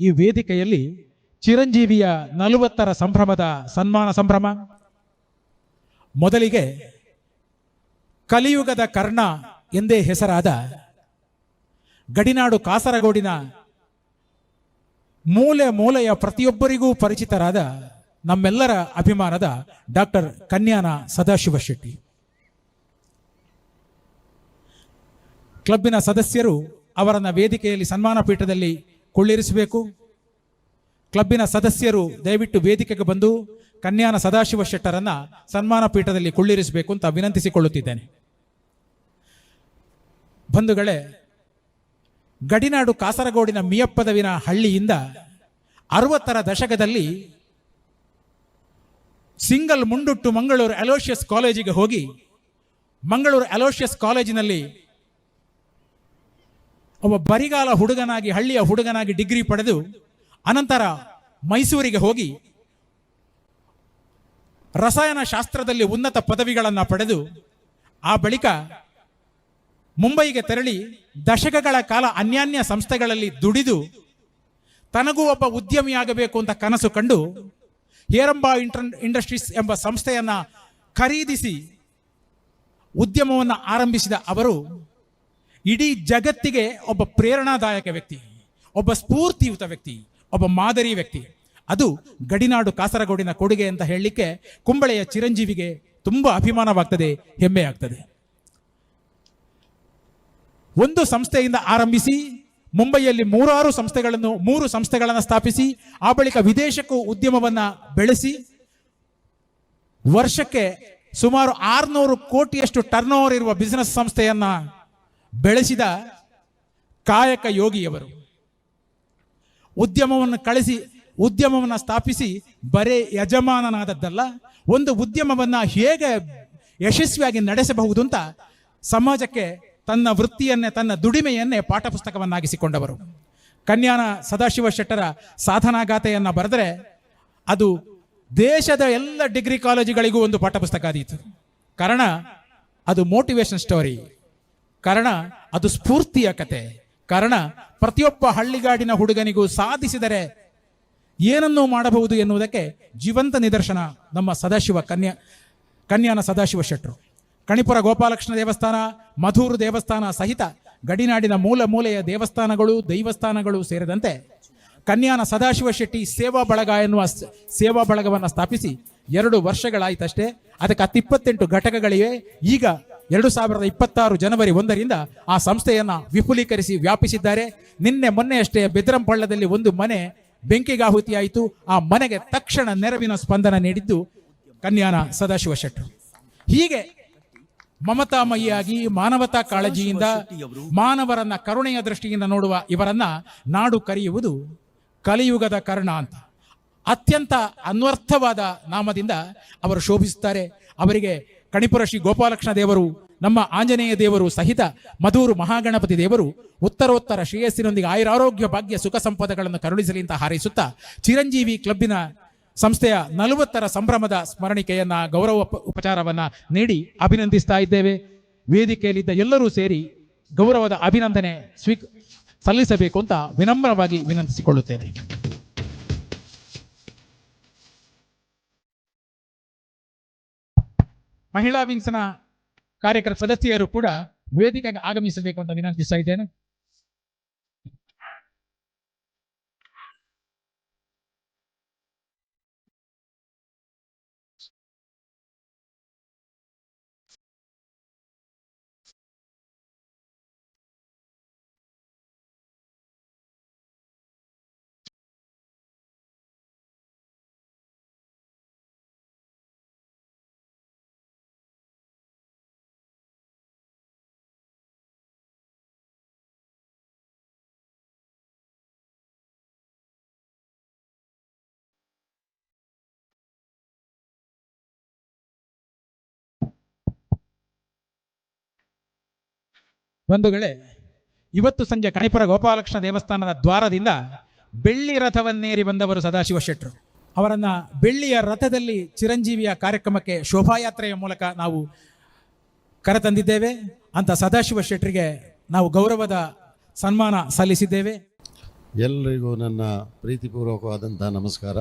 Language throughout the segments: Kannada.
ಈ ವೇದಿಕೆಯಲ್ಲಿ ಚಿರಂಜೀವಿಯ ನಲವತ್ತರ ಸಂಭ್ರಮದ ಸನ್ಮಾನ ಸಂಭ್ರಮ, ಮೊದಲಿಗೆ ಕಲಿಯುಗದ ಕರ್ಣ ಎಂದೇ ಹೆಸರಾದ ಗಡಿನಾಡು ಕಾಸರಗೋಡಿನ ಮೂಲೆ ಮೂಲೆಯ ಪ್ರತಿಯೊಬ್ಬರಿಗೂ ಪರಿಚಿತರಾದ ನಮ್ಮೆಲ್ಲರ ಅಭಿಮಾನದ ಡಾಕ್ಟರ್ ಕನ್ಯಾನ ಸದಾಶಿವ ಶೆಟ್ಟಿ. ಕ್ಲಬ್ಬಿನ ಸದಸ್ಯರು ಅವರನ್ನ ವೇದಿಕೆಯಲ್ಲಿ ಸನ್ಮಾನ ಪೀಠದಲ್ಲಿ ಕುಳ್ಳಿರಿಸಬೇಕು. ಕ್ಲಬ್ಬಿನ ಸದಸ್ಯರು ದಯವಿಟ್ಟು ವೇದಿಕೆಗೆ ಬಂದು ಕನ್ಯಾನ ಸದಾಶಿವ ಶೆಟ್ಟರನ್ನು ಸನ್ಮಾನ ಪೀಠದಲ್ಲಿ ಕುಳ್ಳಿರಿಸಬೇಕು ಅಂತ ವಿನಂತಿಸಿಕೊಳ್ಳುತ್ತಿದ್ದೇನೆ. ಬಂಧುಗಳೇ, ಗಡಿನಾಡು ಕಾಸರಗೋಡಿನ ಮಿಯಪ್ಪದವಿನ ಹಳ್ಳಿಯಿಂದ ಅರವತ್ತರ ದಶಕದಲ್ಲಿ ಸಿಂಗಲ್ ಮುಂಡುಟ್ಟು ಮಂಗಳೂರು ಅಲೋಷಿಯಸ್ ಕಾಲೇಜಿಗೆ ಹೋಗಿ ಮಂಗಳೂರು ಅಲೋಷಿಯಸ್ ಕಾಲೇಜಿನಲ್ಲಿ ಒಬ್ಬ ಬರಿಗಾಲ ಹುಡುಗನಾಗಿ, ಹಳ್ಳಿಯ ಹುಡುಗನಾಗಿ ಡಿಗ್ರಿ ಪಡೆದು ಅನಂತರ ಮೈಸೂರಿಗೆ ಹೋಗಿ ರಸಾಯನ ಶಾಸ್ತ್ರದಲ್ಲಿ ಉನ್ನತ ಪದವಿಗಳನ್ನು ಪಡೆದು ಆ ಬಳಿಕ ಮುಂಬೈಗೆ ತೆರಳಿ ದಶಕಗಳ ಕಾಲ ಅನ್ಯಾನ್ಯ ಸಂಸ್ಥೆಗಳಲ್ಲಿ ದುಡಿದು ತನಗೂ ಒಬ್ಬ ಉದ್ಯಮಿಯಾಗಬೇಕು ಅಂತ ಕನಸು ಕಂಡು ಹೇರಂಬ ಇಂಟರ್, ಇಂಡಸ್ಟ್ರೀಸ್ ಎಂಬ ಸಂಸ್ಥೆಯನ್ನು ಖರೀದಿಸಿ ಉದ್ಯಮವನ್ನು ಆರಂಭಿಸಿದ ಅವರು ಇಡೀ ಜಗತ್ತಿಗೆ ಒಬ್ಬ ಪ್ರೇರಣಾದಾಯಕ ವ್ಯಕ್ತಿ, ಒಬ್ಬ ಸ್ಫೂರ್ತಿಯುತ ವ್ಯಕ್ತಿ, ಒಬ್ಬ ಮಾದರಿ ವ್ಯಕ್ತಿ. ಅದು ಗಡಿನಾಡು ಕಾಸರಗೋಡಿನ ಕೊಡುಗೆ ಅಂತ ಹೇಳಲಿಕ್ಕೆ ಕುಂಬಳೆಯ ಚಿರಂಜೀವಿಗೆ ತುಂಬ ಅಭಿಮಾನವಾಗ್ತದೆ ಹೆಮ್ಮೆ ಆಗ್ತದೆ ಒಂದು ಸಂಸ್ಥೆಯಿಂದ ಆರಂಭಿಸಿ, ಮುಂಬೈಯಲ್ಲಿ ಮೂರಾರು ಸಂಸ್ಥೆಗಳನ್ನು, ಮೂರು ಸಂಸ್ಥೆಗಳನ್ನು ಸ್ಥಾಪಿಸಿ, ಆ ಬಳಿಕ ವಿದೇಶಕ್ಕೂ ಉದ್ಯಮವನ್ನು ಬೆಳೆಸಿ, ವರ್ಷಕ್ಕೆ ಸುಮಾರು ಆರುನೂರು ಕೋಟಿಯಷ್ಟು ಟರ್ನ್ ಓವರ್ ಇರುವ ಬಿಸಿನೆಸ್ ಸಂಸ್ಥೆಯನ್ನ ಬೆಳೆಸಿದ ಕಾಯಕ ಯೋಗಿಯವರು. ಉದ್ಯಮವನ್ನು ಕಳಿಸಿ, ಉದ್ಯಮವನ್ನು ಸ್ಥಾಪಿಸಿ, ಬರೇ ಯಜಮಾನನಾದದ್ದಲ್ಲ, ಒಂದು ಉದ್ಯಮವನ್ನು ಹೇಗೆ ಯಶಸ್ವಿಯಾಗಿ ನಡೆಸಬಹುದು ಅಂತ ಸಮಾಜಕ್ಕೆ ತನ್ನ ವೃತ್ತಿಯನ್ನೇ, ತನ್ನ ದುಡಿಮೆಯನ್ನೇ ಪಾಠ ಪುಸ್ತಕವನ್ನಾಗಿಸಿಕೊಂಡವರು ಕನ್ಯಾನ ಸದಾಶಿವ ಶೆಟ್ಟರ ಸಾಧನಾಗಾಥೆಯನ್ನು ಬರೆದರೆ ಅದು ದೇಶದ ಎಲ್ಲ ಡಿಗ್ರಿ ಕಾಲೇಜುಗಳಿಗೂ ಒಂದು ಪಾಠ ಪುಸ್ತಕ ಕಾರಣ, ಅದು ಮೋಟಿವೇಶನ್ ಸ್ಟೋರಿ ಕಾರಣ ಅದು ಸ್ಫೂರ್ತಿಯ ಕತೆ. ಕಾರಣ ಪ್ರತಿಯೊಬ್ಬ ಹಳ್ಳಿಗಾಡಿನ ಹುಡುಗನಿಗೂ ಸಾಧಿಸಿದರೆ ಏನನ್ನು ಮಾಡಬಹುದು ಎನ್ನುವುದಕ್ಕೆ ಜೀವಂತ ನಿದರ್ಶನ ನಮ್ಮ ಸದಾಶಿವ ಕನ್ಯಾ, ಕನ್ಯಾನ ಸದಾಶಿವ ಶೆಟ್ಟರು ಕಣಿಪುರ ಗೋಪಾಲಕೃಷ್ಣ ದೇವಸ್ಥಾನ, ಮಧೂರು ದೇವಸ್ಥಾನ ಸಹಿತ ಗಡಿನಾಡಿನ ಮೂಲ ಮೂಲೆಯ ದೇವಸ್ಥಾನಗಳು, ದೈವಸ್ಥಾನಗಳು ಸೇರಿದಂತೆ ಕನ್ಯಾನ ಸದಾಶಿವ ಶೆಟ್ಟಿ ಸೇವಾ ಬಳಗ ಎನ್ನುವ ಸೇವಾ ಬಳಗವನ್ನು ಸ್ಥಾಪಿಸಿ ಎರಡು ವರ್ಷಗಳಾಯಿತಷ್ಟೇ. ಅದಕ್ಕೆ ಹತ್ತಿಪ್ಪತ್ತೆಂಟು ಘಟಕಗಳಿವೆ. ಈಗ ಎರಡು ಸಾವಿರದ ಇಪ್ಪತ್ತಾರು ಜನವರಿ ಒಂದರಿಂದ ಆ ಸಂಸ್ಥೆಯನ್ನ ವಿಪುಲೀಕರಿಸಿ ವ್ಯಾಪಿಸಿದ್ದಾರೆ. ನಿನ್ನೆ ಮೊನ್ನೆಯಷ್ಟೇ ಬೆದರಂಪಳ್ಳದಲ್ಲಿ ಒಂದು ಮನೆ ಬೆಂಕಿಗಾಹುತಿಯಾಯಿತು. ಆ ಮನೆಗೆ ತಕ್ಷಣ ನೆರವಿನ ಸ್ಪಂದನ ನೀಡಿದ್ದು ಕನ್ಯಾನ ಸದಾಶಿವ ಶೆಟ್ಟರು ಹೀಗೆ ಮಮತಾಮಯಿಯಾಗಿ ಮಾನವತಾ ಕಾಳಜಿಯಿಂದ ಮಾನವರನ್ನ ಕರುಣೆಯ ದೃಷ್ಟಿಯಿಂದ ನೋಡುವ ಇವರನ್ನ ನಾಡು ಕರೆಯುವುದು ಕಲಿಯುಗದ ಕರ್ಣ ಅಂತ. ಅತ್ಯಂತ ಅನ್ವರ್ಥವಾದ ನಾಮದಿಂದ ಅವರು ಶೋಭಿಸುತ್ತಾರೆ. ಅವರಿಗೆ ಕಣಿಪುರ ಶ್ರೀ ಗೋಪಾಲಕೃಷ್ಣ ದೇವರು, ನಮ್ಮ ಆಂಜನೇಯ ದೇವರು ಸಹಿತ ಮಧೂರು ಮಹಾಗಣಪತಿ ದೇವರು ಉತ್ತರೋತ್ತರ ಶ್ರೇಯಸ್ಸಿನೊಂದಿಗೆ ಆಯುರಾರೋಗ್ಯ, ಭಾಗ್ಯ, ಸುಖ ಸಂಪದಗಳನ್ನು ಕರುಣಿಸಲಿ ಅಂತ ಹಾರೈಸುತ್ತಾ ಚಿರಂಜೀವಿ ಕ್ಲಬ್ಬಿನ ಸಂಸ್ಥೆಯ ನಲವತ್ತರ ಸಂಭ್ರಮದ ಸ್ಮರಣಿಕೆಯನ್ನ ಗೌರವ ಉಪ- ಉಪಚಾರವನ್ನ ನೀಡಿ ಅಭಿನಂದಿಸ್ತಾ ಇದ್ದೇವೆ. ವೇದಿಕೆಯಲ್ಲಿದ್ದ ಎಲ್ಲರೂ ಸೇರಿ ಗೌರವದ ಅಭಿನಂದನೆ ಸ್ವೀ ಸಲ್ಲಿಸಬೇಕು ಅಂತ ವಿನಮ್ರವಾಗಿ ವಿನಂತಿಸಿಕೊಳ್ಳುತ್ತೇನೆ. ಮಹಿಳಾ ವಿಂಗ್ಸ್ನ ಕಾರ್ಯಕರ್ತ ಸದಸ್ಯರು ಕೂಡ ವೇದಿಕೆಗೆ ಆಗಮಿಸಬೇಕು ಅಂತ ವಿನಂತಿಸ್ತಾ ಇದ್ದೇನೆ. ಬಂಧುಗಳೇ ಇವತ್ತು ಸಂಜೆ ಕಣಿಪುರ ಗೋಪಾಲಕೃಷ್ಣ ದೇವಸ್ಥಾನದ ದ್ವಾರದಿಂದ ಬೆಳ್ಳಿ ರಥವನ್ನೇರಿ ಬಂದವರು ಸದಾಶಿವ ಶೆಟ್ಟರು ಅವರನ್ನು ಬೆಳ್ಳಿಯ ರಥದಲ್ಲಿ ಚಿರಂಜೀವಿಯ ಕಾರ್ಯಕ್ರಮಕ್ಕೆ ಶೋಭಾಯಾತ್ರೆಯ ಮೂಲಕ ನಾವು ಕರೆತಂದಿದ್ದೇವೆ. ಅಂತ ಸದಾಶಿವ ಶೆಟ್ಟರಿಗೆ ನಾವು ಗೌರವದ ಸನ್ಮಾನ ಸಲ್ಲಿಸಿದ್ದೇವೆ. ಎಲ್ಲರಿಗೂ ನನ್ನ ಪ್ರೀತಿಪೂರ್ವಕವಾದಂಥ ನಮಸ್ಕಾರ.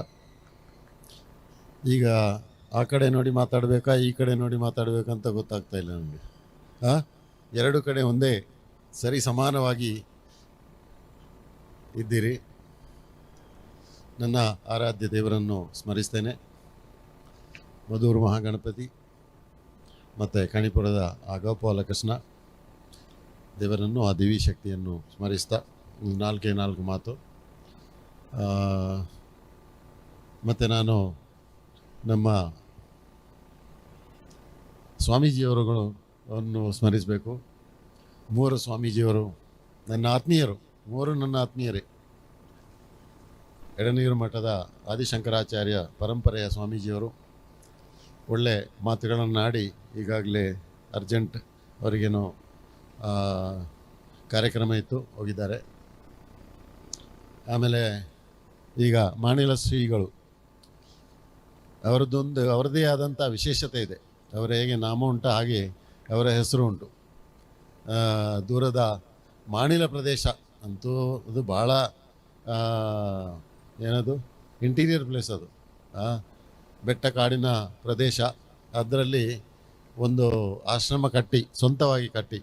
ಈಗ ಆ ಕಡೆ ನೋಡಿ ಮಾತಾಡಬೇಕಾ, ಈ ಕಡೆ ನೋಡಿ ಮಾತಾಡಬೇಕಂತ ಗೊತ್ತಾಗ್ತಾ ಇಲ್ಲ ನನಗೆ ಆ? ಎರಡು ಕಡೆ ಒಂದೇ ಸರಿ ಸಮಾನವಾಗಿ ಇದ್ದೀರಿ. ನನ್ನ ಆರಾಧ್ಯ ದೇವರನ್ನು ಸ್ಮರಿಸ್ತೇನೆ. ಮಧೂರು ಮಹಾಗಣಪತಿ ಮತ್ತು ಕಣಿಪುರದ ಆ ಗೋಪಾಲಕೃಷ್ಣ ದೇವರನ್ನು ಆ ದಿವಿ ಶಕ್ತಿಯನ್ನು ಸ್ಮರಿಸ್ತಾ, ನಾಲ್ಕೇ ನಾಲ್ಕು ಮಾತು. ಮತ್ತು ನಾನು ನಮ್ಮ ಸ್ವಾಮೀಜಿಯವರುಗಳು ಅನ್ನು ಸ್ಮರಿಸಬೇಕು. ಮೂವರು ಸ್ವಾಮೀಜಿಯವರು ನನ್ನ ಆತ್ಮೀಯರು, ಮೂವರು ನನ್ನ ಆತ್ಮೀಯರೇ. ಎಡನೀರು ಮಠದ ಆದಿಶಂಕರಾಚಾರ್ಯ ಪರಂಪರೆಯ ಸ್ವಾಮೀಜಿಯವರು ಒಳ್ಳೆ ಮಾತುಗಳನ್ನು ಆಡಿ ಈಗಾಗಲೇ ಅರ್ಜೆಂಟ್ ಅವರಿಗೇನೋ ಕಾರ್ಯಕ್ರಮ ಇತ್ತು, ಹೋಗಿದ್ದಾರೆ. ಆಮೇಲೆ ಈಗ ಮಾಣಿಲ ಶ್ರೀಗಳು, ಅವರದ್ದೊಂದು ಅವರದೇ ಆದಂಥ ವಿಶೇಷತೆ ಇದೆ. ಅವರು ಹೇಗೆ ನಾಮ ಉಂಟ ಹಾಗೆ ಅವರ ಹೆಸರು ಉಂಟು. ದೂರದ ಮಾಣಿಲ ಪ್ರದೇಶ ಅಂತೂ ಅದು ಭಾಳ ಏನದು, ಇಂಟೀರಿಯರ್ ಪ್ಲೇಸ್ ಅದು. ಬೆಟ್ಟ ಕಾಡಿನ ಪ್ರದೇಶ. ಅದರಲ್ಲಿ ಒಂದು ಆಶ್ರಮ ಕಟ್ಟಿ, ಸ್ವಂತವಾಗಿ ಕಟ್ಟಿ,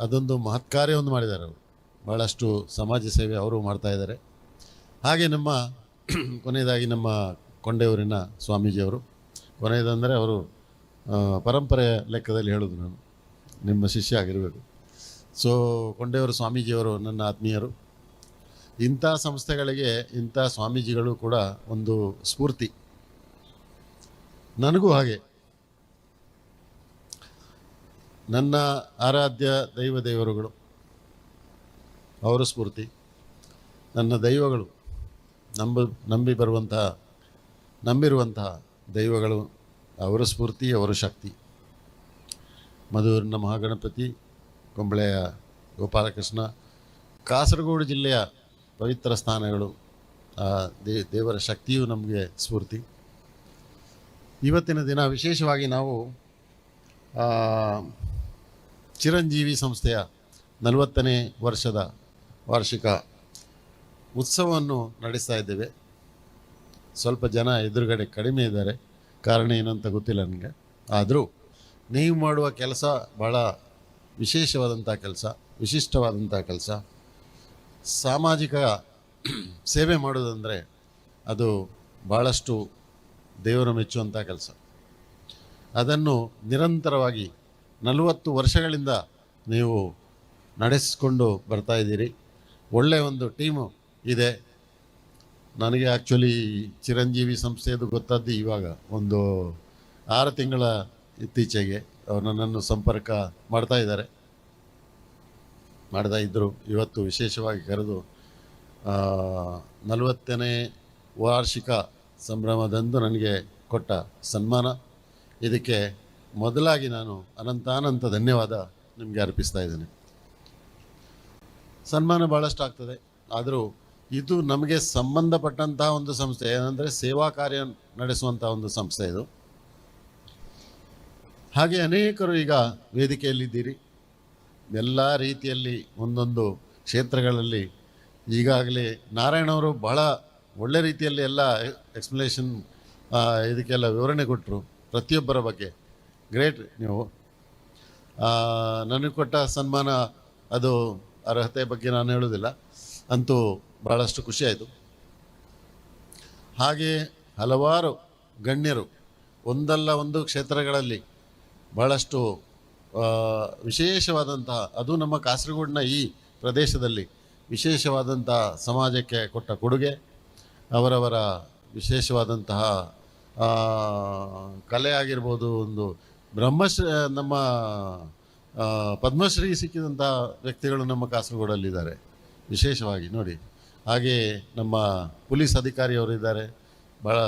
ಅದೊಂದು ಮಹತ್ ಕಾರ್ಯವನ್ನು ಮಾಡಿದ್ದಾರೆ ಅವರು. ಭಾಳಷ್ಟು ಸಮಾಜ ಸೇವೆ ಅವರು ಮಾಡ್ತಾ ಇದ್ದಾರೆ. ಹಾಗೆ ನಮ್ಮ, ಕೊನೆಯದಾಗಿ ನಮ್ಮ ಕೊಂಡೆಯೂರಿನ ಸ್ವಾಮೀಜಿಯವರು. ಕೊನೆಯದಂದರೆ ಅವರು ಪರಂಪರೆಯ ಲೆಕ್ಕದಲ್ಲಿ ಹೇಳೋದು ನಾನು. ನಿಮ್ಮ ಶಿಷ್ಯ ಆಗಿರಬೇಕು. ಸೊ ಕೊಂಡೆಯವರು, ಸ್ವಾಮೀಜಿಯವರು ನನ್ನ ಆತ್ಮೀಯರು. ಇಂಥ ಸಂಸ್ಥೆಗಳಿಗೆ, ಇಂಥ ಸ್ವಾಮೀಜಿಗಳು ಕೂಡ ಒಂದು ಸ್ಫೂರ್ತಿ. ನನಗೂ ಹಾಗೆ. ನನ್ನ ಆರಾಧ್ಯ ದೈವ ದೇವರುಗಳು, ಅವರ ಸ್ಫೂರ್ತಿ. ನನ್ನ ದೈವಗಳು, ನಂಬ, ನಂಬಿ ಬರುವಂತಹ, ನಂಬಿರುವಂತಹ ದೈವಗಳು ಅವರ ಸ್ಫೂರ್ತಿ, ಅವರ ಶಕ್ತಿ. ಮಧುರಿನ ಮಹಾಗಣಪತಿ, ಕುಂಬಳೆಯ ಗೋಪಾಲಕೃಷ್ಣ, ಕಾಸರಗೋಡು ಜಿಲ್ಲೆಯ ಪವಿತ್ರ ಸ್ಥಾನಗಳು ದೇ, ದೇವರ ಶಕ್ತಿಯು ನಮಗೆ ಸ್ಫೂರ್ತಿ. ಇವತ್ತಿನ ದಿನ ವಿಶೇಷವಾಗಿ ನಾವು ಚಿರಂಜೀವಿ ಸಂಸ್ಥೆಯ ನಲವತ್ತನೇ ವರ್ಷದ ವಾರ್ಷಿಕ ಉತ್ಸವವನ್ನು ನಡೆಸ್ತಾ ಇದ್ದೇವೆ. ಸ್ವಲ್ಪ ಜನ ಎದುರುಗಡೆ ಕಡಿಮೆ ಇದ್ದಾರೆ. ಕಾರಣ ಏನಂತ ಗೊತ್ತಿಲ್ಲ ನನಗೆ. ಆದರೂ ನೀವು ಮಾಡುವ ಕೆಲಸ ಭಾಳ ವಿಶೇಷವಾದಂಥ ಕೆಲಸ, ವಿಶಿಷ್ಟವಾದಂಥ ಕೆಲಸ. ಸಾಮಾಜಿಕ ಸೇವೆ ಮಾಡೋದಂದರೆ ಅದು ಭಾಳಷ್ಟು ದೇವರು ಮೆಚ್ಚುವಂಥ ಕೆಲಸ. ಅದನ್ನು ನಿರಂತರವಾಗಿ ನಲವತ್ತು ವರ್ಷಗಳಿಂದ ನೀವು ನಡೆಸಿಕೊಂಡು ಬರ್ತಾ ಇದ್ದೀರಿ. ಒಳ್ಳೆಯ ಒಂದು ಟೀಮು ಇದೆ. ನನಗೆ ಆ್ಯಕ್ಚುಲಿ ಚಿರಂಜೀವಿ ಸಂಸ್ಥೆಯದು ಗೊತ್ತಾದ್ದು ಇವಾಗ ಒಂದು ಆರು ತಿಂಗಳ ಇತ್ತೀಚೆಗೆ ಅವರು ನನ್ನನ್ನು ಸಂಪರ್ಕ ಮಾಡ್ತಾ ಇದ್ದಾರೆ. ಮಾಡ್ತಾ ಇದ್ದರು ಇವತ್ತು ವಿಶೇಷವಾಗಿ ಕರೆದು ನಲವತ್ತನೇ ವಾರ್ಷಿಕ ಸಂಭ್ರಮದಂದು ನನಗೆ ಕೊಟ್ಟ ಸನ್ಮಾನ. ಇದಕ್ಕೆ ಮೊದಲಾಗಿ ನಾನು ಅನಂತಾನಂತ ಧನ್ಯವಾದ ನಿಮಗೆ ಅರ್ಪಿಸ್ತಾ ಇದ್ದೇನೆ. ಸನ್ಮಾನ ಭಾಳಷ್ಟು ಆಗ್ತದೆ ಆದರೂ ಇದು ನಮಗೆ ಸಂಬಂಧಪಟ್ಟಂತಹ ಒಂದು ಸಂಸ್ಥೆ, ಏನಂದರೆ ಸೇವಾ ಕಾರ್ಯ ನಡೆಸುವಂಥ ಒಂದು ಸಂಸ್ಥೆ ಇದು. ಹಾಗೆ ಅನೇಕರು ಈಗ ವೇದಿಕೆಯಲ್ಲಿದ್ದೀರಿ. ಎಲ್ಲ ರೀತಿಯಲ್ಲಿ ಒಂದೊಂದು ಕ್ಷೇತ್ರಗಳಲ್ಲಿ ಈಗಾಗಲೇ ನಾರಾಯಣವರು ಬಹಳ ಒಳ್ಳೆ ರೀತಿಯಲ್ಲಿ ಎಲ್ಲ ಎಕ್ಸ್ಪ್ಲನೇಷನ್ ಇದಕ್ಕೆಲ್ಲ ವಿವರಣೆ ಕೊಟ್ಟರು ಪ್ರತಿಯೊಬ್ಬರ ಬಗ್ಗೆ. ಗ್ರೇಟ್ ನೀವು. ನನಗೆ ಕೊಟ್ಟ ಸನ್ಮಾನ ಅದು ಅರ್ಹತೆ ಬಗ್ಗೆ ನಾನು ಹೇಳೋದಿಲ್ಲ ಅಂತೂ ಭಾಳಷ್ಟು ಖುಷಿಯಾಯಿತು. ಹಾಗೆ ಹಲವಾರು ಗಣ್ಯರು ಒಂದಲ್ಲ ಒಂದು ಕ್ಷೇತ್ರಗಳಲ್ಲಿ ಭಾಳಷ್ಟು ವಿಶೇಷವಾದಂತಹ, ಅದು ನಮ್ಮ ಕಾಸರಗೋಡಿನ ಈ ಪ್ರದೇಶದಲ್ಲಿ ವಿಶೇಷವಾದಂತಹ ಸಮಾಜಕ್ಕೆ ಕೊಟ್ಟ ಕೊಡುಗೆ, ಅವರವರ ವಿಶೇಷವಾದಂತಹ ಕಲೆ ಆಗಿರ್ಬೋದು, ಒಂದು ಬ್ರಹ್ಮಶ್ರೀ, ನಮ್ಮ ಪದ್ಮಶ್ರೀ ಸಿಕ್ಕಿದಂಥ ವ್ಯಕ್ತಿಗಳು ನಮ್ಮ ಕಾಸರಗೋಡಲ್ಲಿದ್ದಾರೆ. ವಿಶೇಷವಾಗಿ ನೋಡಿ. ಹಾಗೆ ನಮ್ಮ ಪೊಲೀಸ್ ಅಧಿಕಾರಿಯವರು ಇದ್ದಾರೆ. ಭಾಳ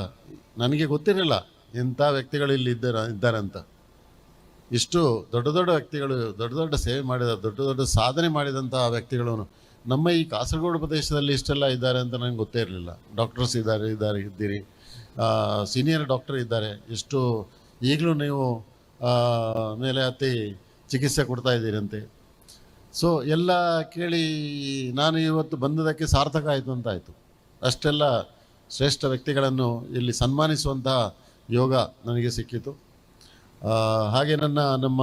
ನನಗೆ ಗೊತ್ತಿರಲಿಲ್ಲ ಇಂಥ ವ್ಯಕ್ತಿಗಳು ಇಲ್ಲಿ ಇದ್ದಾರೆ ಇದ್ದಾರೆ ಅಂತ. ಇಷ್ಟು ದೊಡ್ಡ ದೊಡ್ಡ ವ್ಯಕ್ತಿಗಳು, ದೊಡ್ಡ ದೊಡ್ಡ ಸೇವೆ ಮಾಡಿದ, ದೊಡ್ಡ ದೊಡ್ಡ ಸಾಧನೆ ಮಾಡಿದಂತಹ ವ್ಯಕ್ತಿಗಳು ನಮ್ಮ ಈ ಕಾಸರಗೋಡು ಪ್ರದೇಶದಲ್ಲಿ ಇಷ್ಟೆಲ್ಲ ಇದ್ದಾರೆ ಅಂತ ನನಗೆ ಗೊತ್ತೇ ಇರಲಿಲ್ಲ. ಡಾಕ್ಟರ್ಸ್ ಇದ್ದಾರೆ ಇದ್ದಾರೆ, ಇದ್ದೀರಿ. ಸೀನಿಯರ್ ಡಾಕ್ಟರ್ ಇದ್ದಾರೆ. ಎಷ್ಟು ಈಗಲೂ ನೀವು ಮೇಲೆ ಹತ್ತಿ ಚಿಕಿತ್ಸೆ ಕೊಡ್ತಾ ಇದ್ದೀರಂತೆ ಸೊ ಎಲ್ಲ ಕೇಳಿ ನಾನು ಇವತ್ತು ಬಂದದಕ್ಕೆ ಸಾರ್ಥಕ ಆಯಿತು ಅಂತ ಆಯಿತು. ಅಷ್ಟೆಲ್ಲ ಶ್ರೇಷ್ಠ ವ್ಯಕ್ತಿಗಳನ್ನು ಇಲ್ಲಿ ಸನ್ಮಾನಿಸುವಂತಹ ಯೋಗ ನನಗೆ ಸಿಕ್ಕಿತು. ಹಾಗೆ ನನ್ನ, ನಮ್ಮ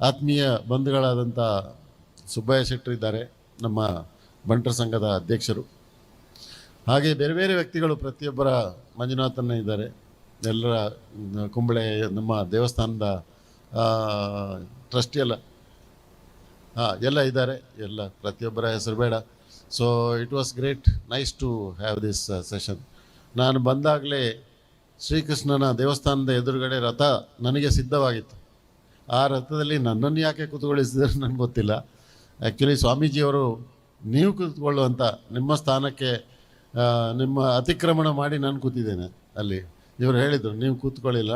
ಆತ್ಮೀಯ ಬಂಧುಗಳಾದಂಥ ಸುಬ್ಬಯ್ಯ ಶೆಟ್ಟರು ಇದ್ದಾರೆ, ನಮ್ಮ ಬಂಟರ ಸಂಘದ ಅಧ್ಯಕ್ಷರು. ಹಾಗೆ ಬೇರೆ ಬೇರೆ ವ್ಯಕ್ತಿಗಳು ಪ್ರತಿಯೊಬ್ಬರ ಮಂಜುನಾಥನ ಇದ್ದಾರೆ. ಎಲ್ಲರ ಕುಂಬಳೆ, ನಮ್ಮ ದೇವಸ್ಥಾನದ ಟ್ರಸ್ಟಿ ಎಲ್ಲ ಹಾಂ, ಎಲ್ಲ ಇದ್ದಾರೆ. ಎಲ್ಲ, ಪ್ರತಿಯೊಬ್ಬರ ಹೆಸರು ಬೇಡ. So it was great nice to have this session ನಾನು ಬಂದಾಗಲೇ ಶ್ರೀಕೃಷ್ಣನ ದೇವಸ್ಥಾನದ ಎದುರುಗಡೆ ರಥ ನನಗೆ ಸಿದ್ಧವಾಗಿತ್ತು. ಆ ರಥದಲ್ಲಿ ನನ್ನನ್ನು ಯಾಕೆ ಕೂತ್ಕೊಳ್ಳಿಸಿದ್ರೆ ನನಗೆ ಗೊತ್ತಿಲ್ಲ. ಆ್ಯಕ್ಚುಲಿ ಸ್ವಾಮೀಜಿಯವರು ನೀವು ಕೂತ್ಕೊಳ್ಳುವಂಥ ನಿಮ್ಮ ಸ್ಥಾನಕ್ಕೆ ನಿಮ್ಮ ಅತಿಕ್ರಮಣ ಮಾಡಿ ನಾನು ಕೂತಿದ್ದೇನೆ ಅಲ್ಲಿ. ಇವರು ಹೇಳಿದರು, ನೀವು ಕೂತ್ಕೊಳ್ಳಿಲ್ಲ.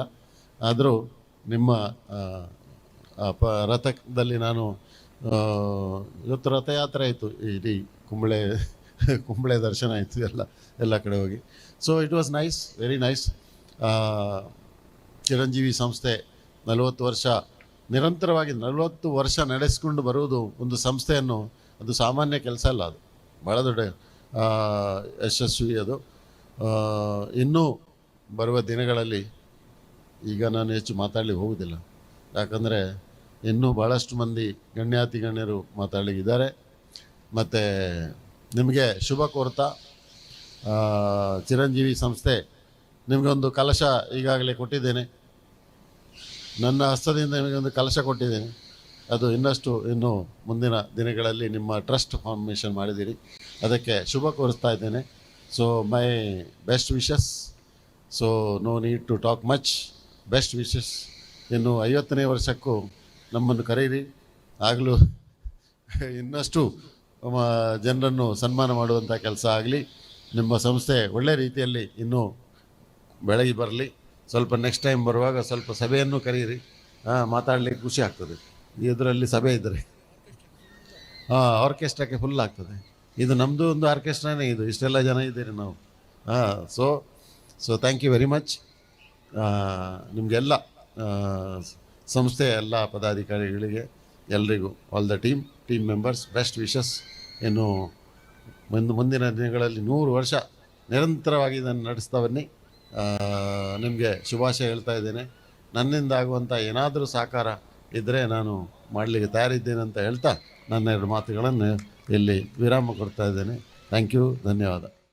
ಆದರೂ ನಿಮ್ಮ ರಥದಲ್ಲಿ ನಾನು ಇವತ್ತು ರಥಯಾತ್ರೆ ಆಯಿತು. ಇಡೀ ಕುಂಬಳೆ ಕುಂಬಳೆ ದರ್ಶನ ಆಯಿತು ಎಲ್ಲ ಎಲ್ಲ ಕಡೆ ಹೋಗಿ. So it was nice very nice Chiranjeevi ಸಂಸ್ಥೆ ನಲವತ್ತು ವರ್ಷ ನಿರಂತರವಾಗಿ ನಲವತ್ತು ವರ್ಷ ನಡೆಸಿಕೊಂಡು ಬರುವುದು ಒಂದು ಸಂಸ್ಥೆಯನ್ನು ಅದು ಸಾಮಾನ್ಯ ಕೆಲಸ ಅಲ್ಲ ಅದು. ಭಾಳ ದೊಡ್ಡ ಯಶಸ್ವಿ ಅದು. ಇನ್ನೂ ಬರುವ ದಿನಗಳಲ್ಲಿ ಈಗ ನಾನು ಹೆಚ್ಚು ಮಾತಾಡಲಿಕ್ಕೆ ಹೋಗುವುದಿಲ್ಲ. ಯಾಕಂದರೆ ಇನ್ನೂ ಭಾಳಷ್ಟು ಮಂದಿ ಗಣ್ಯಾತಿ ಗಣ್ಯರು ಮಾತಾಡಲಿಕ್ಕಿದ್ದಾರೆ. ಮತ್ತು ನಿಮಗೆ ಶುಭ ಕೋರ್ತಾ. ಚಿರಂಜೀವಿ ಸಂಸ್ಥೆ ನಿಮಗೊಂದು ಕಲಶ ಈಗಾಗಲೇ ಕೊಟ್ಟಿದ್ದೇನೆ. ನನ್ನ ಹಸ್ತದಿಂದ ನಿಮಗೆ ಒಂದು ಕಲಶ ಕೊಟ್ಟಿದ್ದೇನೆ. ಅದು ಇನ್ನಷ್ಟು ಇನ್ನು ಮುಂದಿನ ದಿನಗಳಲ್ಲಿ ನಿಮ್ಮ ಟ್ರಸ್ಟ್ ಫಾರ್ಮೇಷನ್ ಮಾಡಿದ್ದೀರಿ. ಅದಕ್ಕೆ ಶುಭ ಕೋರಿಸ್ತಾ ಇದ್ದೇನೆ. So my best wishes so no need to talk much best wishes ಇನ್ನು ಐವತ್ತನೇ ವರ್ಷಕ್ಕೂ ನಮ್ಮನ್ನು ಕರೀರಿ. ಆಗಲೂ ಇನ್ನಷ್ಟು ಜನರನ್ನು ಸನ್ಮಾನ ಮಾಡುವಂಥ ಕೆಲಸ ಆಗಲಿ, ನಿಮ್ಮ ಸಂಸ್ಥೆ ಒಳ್ಳೆ ರೀತಿಯಲ್ಲಿ ಇನ್ನೂ ಬೆಳಗಿ ಬರಲಿ. ಸ್ವಲ್ಪ ನೆಕ್ಸ್ಟ್ ಟೈಮ್ ಬರುವಾಗ ಸ್ವಲ್ಪ ಸಭೆಯನ್ನು ಕರೀರಿ. ಮಾತಾಡಲಿಕ್ಕೆ ಖುಷಿ ಆಗ್ತದೆ. ಇದರಲ್ಲಿ ಸಭೆ ಇದ್ದರೆ ಹಾಂ ಆರ್ಕೆಸ್ಟ್ರಾಕ್ಕೆ ಫುಲ್ ಆಗ್ತದೆ. ಇದು ನಮ್ಮದು ಒಂದು ಆರ್ಕೆಸ್ಟ್ರಾನೇ ಇದು. ಇಷ್ಟೆಲ್ಲ ಜನ ಇದ್ದೀರಿ ನಾವು. ಹಾಂ so so thank you very much ನಿಮಗೆಲ್ಲ ಸಂಸ್ಥೆಯ ಎಲ್ಲ ಪದಾಧಿಕಾರಿಗಳಿಗೆ ಎಲ್ರಿಗೂ all the team team members, best wishes. ಇನ್ನು ಮುಂದೆ, ಮುಂದಿನ ದಿನಗಳಲ್ಲಿ ನೂರು ವರ್ಷ ನಿರಂತರವಾಗಿ ಇದನ್ನು ನಡೆಸ್ತಾ ಬನ್ನಿ. ನಿಮಗೆ ಶುಭಾಶಯ ಹೇಳ್ತಾ ಇದ್ದೇನೆ. ನನ್ನಿಂದ ಆಗುವಂಥ ಏನಾದರೂ ಸಹಕಾರ ಇದ್ದರೆ ನಾನು ಮಾಡಲಿಕ್ಕೆ ತಯಾರಿದ್ದೇನೆ ಅಂತ ಹೇಳ್ತಾ ನನ್ನ ಎರಡು ಮಾತುಗಳನ್ನು ಇಲ್ಲಿ ವಿರಾಮ ಕೊಡ್ತಾ ಇದ್ದೇನೆ. ಥ್ಯಾಂಕ್ ಯು ಧನ್ಯವಾದ.